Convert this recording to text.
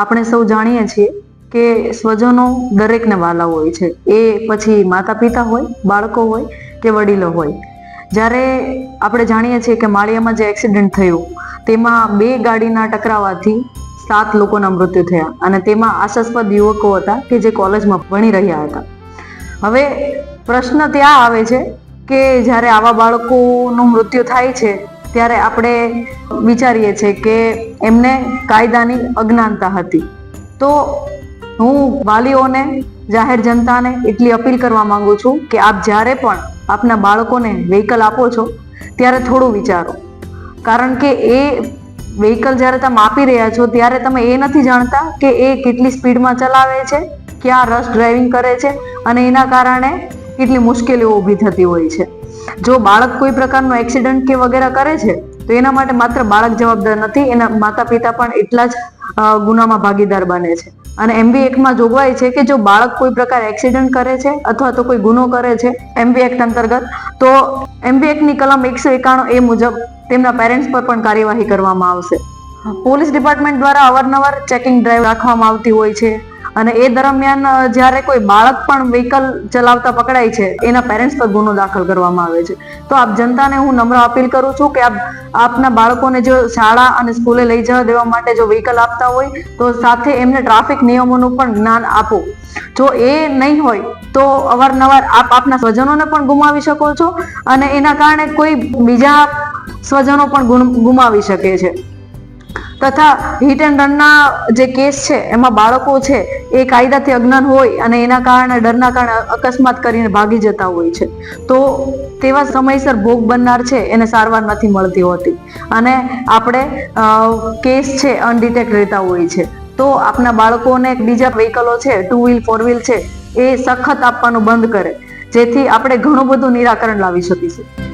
આપણે સૌ જાણીએ છીએ કે સ્વજનો દરેકને વાલા હોય છે. એ પછી માતા પિતા હોય, બાળકો હોય કે વડીલો હોય. જ્યારે આપણે જાણીએ છીએ કે માળિયામાં જે એક્સિડન્ટ થયું, તેમાં બે ગાડીના ટકરાવાથી સાત લોકોના મૃત્યુ થયા અને તેમાં આશાસ્પદ યુવકો હતા કે જે કોલેજમાં ભણી રહ્યા હતા. હવે પ્રશ્ન ત્યાં આવે છે કે જ્યારે આવા બાળકોનું મૃત્યુ થાય છે ત્યારે આપણે વિચારીએ છીએ કે એમને કાયદાની અજ્ઞાનતા હતી. તો હું વાલીઓને, જાહેર જનતાને એટલી અપીલ કરવા માંગુ છું કે આપ જ્યારે પણ આપના બાળકોને વ્હીકલ આપો છો, ત્યારે થોડું વિચારો. કારણ કે એ વ્હીકલ જ્યારે તમે આપી રહ્યા છો, ત્યારે તમે એ નથી જાણતા કે એ કેટલી સ્પીડમાં ચલાવે છે, ક્યાં રશ ડ્રાઇવિંગ કરે છે અને એના કારણે કેટલી મુશ્કેલીઓ ઊભી થતી હોય છે. જો બાળક કોઈ પ્રકારનો એક્સિડન્ટ કે વગેરે કરે છે, તો એના માટે માત્ર બાળક જવાબદાર નથી, એના માતા પિતા પણ એટલા જ ગુનામાં ભાગીદાર બને છે. અને એમબી એક્ટમાં જોગવાઈ છે કે જો બાળક કોઈ પ્રકાર એક્સિડન્ટ કરે છે અથવા તો કોઈ ગુનો કરે છે એમબી એક્ટ અંતર્ગત, તો એમબી એક્ટની કલમ એકસો એકાણું એ મુજબ તેમના પેરેન્ટ્સ પર પણ કાર્યવાહી કરવામાં આવશે. પોલીસ ડિપાર્ટમેન્ટ દ્વારા અવારનવાર ચેકિંગ ડ્રાઈવ રાખવામાં આવતી હોય છે. અને એ દરમિયાન જ્યારે કોઈ બાળક પણ વ્હીકલ ચલાવતા પકડાય છે, એના પેરેન્ટ્સ પર ગુનો દાખલ કરવામાં આવે છે. તો આપ જનતાને હું નમ્ર અપીલ કરું છું કે આપ, આપના બાળકોને જો શાળા અને સ્કૂલે લઈ જવા દેવા માટે જો વ્હીકલ આપતા હોય, તો સાથે એમને ટ્રાફિક નિયમોનું પણ જ્ઞાન આપો. જો એ નહીં હોય, તો અવારનવાર આપ આપના સ્વજનોને પણ ગુમાવી શકો છો અને એના કારણે કોઈ બીજા સ્વજનો પણ ગુમાવી શકે છે. તથા હિટ એન્ડ રનના જે કેસ છે, એમાં બાળકો છે, એ કાયદાથી અજ્ઞાન હોય અને એના કારણે, ડરના કારણે અકસ્માત કરીને ભાગી જતા હોય છે. તો તેવા સમયસર ભોગ બનનાર છે, એને સારવાર નથી મળતી હોતી. અને આપણે કેસ છે, અનડિટેક્ટ રહેતા હોય છે. તો આપણા બાળકોને બીજા વ્હીકલો છે, ટુ વ્હીલ, ફોર વ્હીલ છે, એ સખત આપવાનું બંધ કરે. જેથી આપણે ઘણું બધું નિરાકરણ લાવી શકીશું.